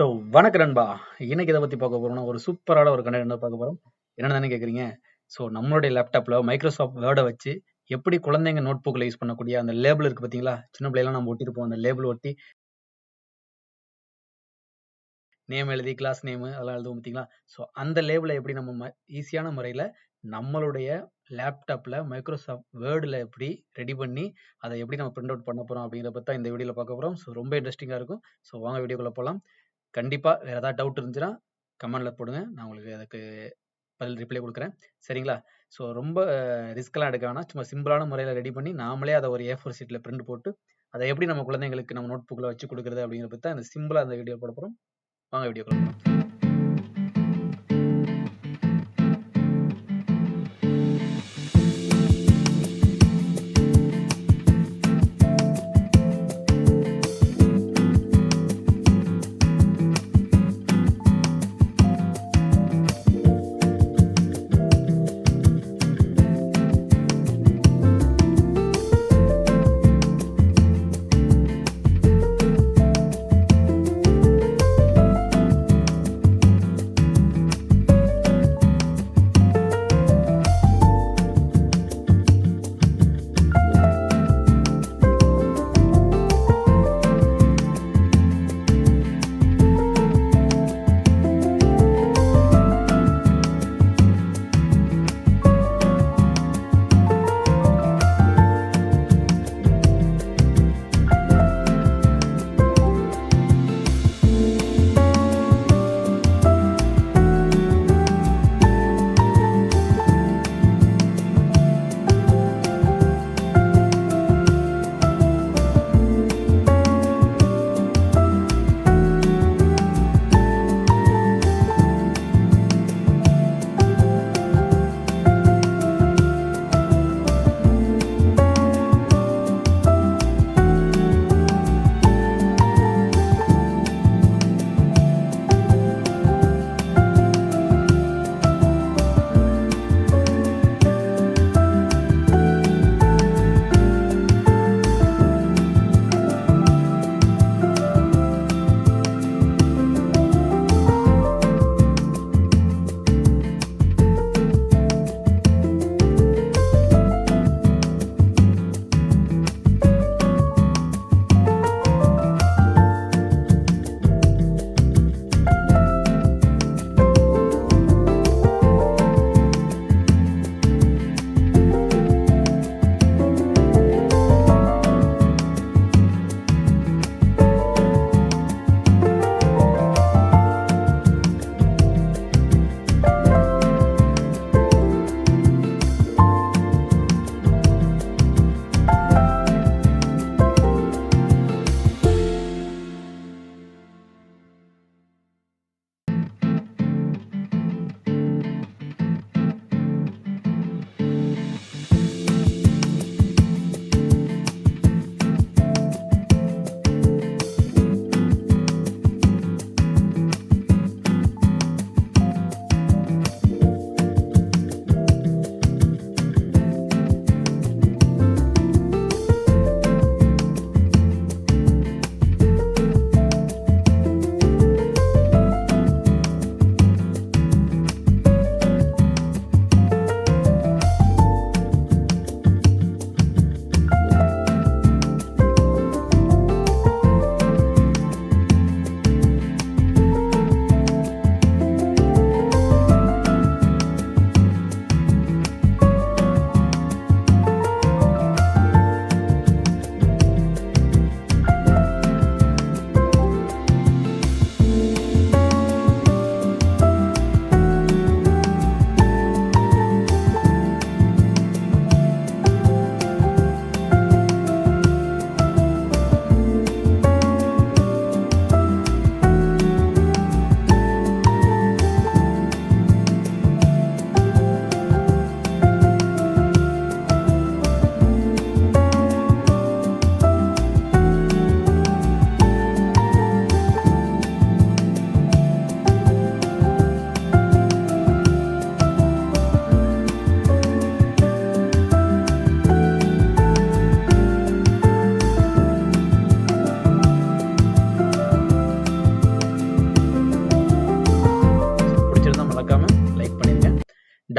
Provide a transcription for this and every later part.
So வணக்க நண்பா. இன்னைக்கு இதை பத்தி பார்க்க போறோம்னா, ஒரு சூப்பரான ஒரு கண்டென்ட் பார்க்க போறோம். என்னன்னு தானே கேட்குறீங்க? ஸோ நம்மளுடைய லேப்டாப்ல மைக்ரோசாஃப்ட் வேர்டை வச்சு எப்படி குழந்தைங்க நோட் புக்ல யூஸ் பண்ணக்கூடிய அந்த லேபிள் இருக்கு பார்த்தீங்களா? சின்ன பிள்ளைலாம் நம்ம ஒட்டிருப்போம் அந்த லேபிள் ஒட்டி நேம் எழுதி, கிளாஸ் நேமு அதெல்லாம் எழுதுவோம் பார்த்தீங்களா? ஸோ அந்த லேபிளை எப்படி நம்ம ம ஈஸியான முறையில் நம்மளுடைய லேப்டாப்பில் மைக்ரோசாஃப்ட் வேர்டில் எப்படி ரெடி பண்ணி, அதை எப்படி நம்ம பிரிண்ட் அவுட் பண்ண போகிறோம் அப்படிங்கிறத பற்றி தான் இந்த வீடியோவில் பார்க்க போகிறோம் ஸோ ரொம்ப இன்ட்ரெஸ்டிங்காக இருக்கும். ஸோ வாங்க வீடியோக்குள்ளே போகலாம் கண்டிப்பாக வேறு ஏதாவது டவுட் இருந்துச்சுன்னா, கமெண்டில் போடுங்க. நான் உங்களுக்கு அதுக்கு பதில் ரிப்ளை கொடுக்குறேன் சரிங்களா? ஸோ ரொம்ப ரிஸ்க்லாம் எடுக்க வேணாம். சும்மா சிம்பிளான முறையில் ரெடி பண்ணி, நாமளே அதை ஒரு ஏ ஃபோர் சீட்டில் பிரிண்ட் போட்டு, அதை எப்படி நம்ம குழந்தைங்களுக்கு நம்ம நோட் புக்கில் வச்சு கொடுக்குறது அப்படிங்கிறத பத்தி தான் இந்த சிம்பிளாக அந்த வீடியோ போட போகிறோம் வாங்க வீடியோ கொடுக்குறோம்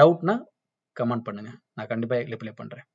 டவுட்னா கமெண்ட் பண்ணுங்க. நான் கண்டிப்பா ரிப்ளை பண்றேன்.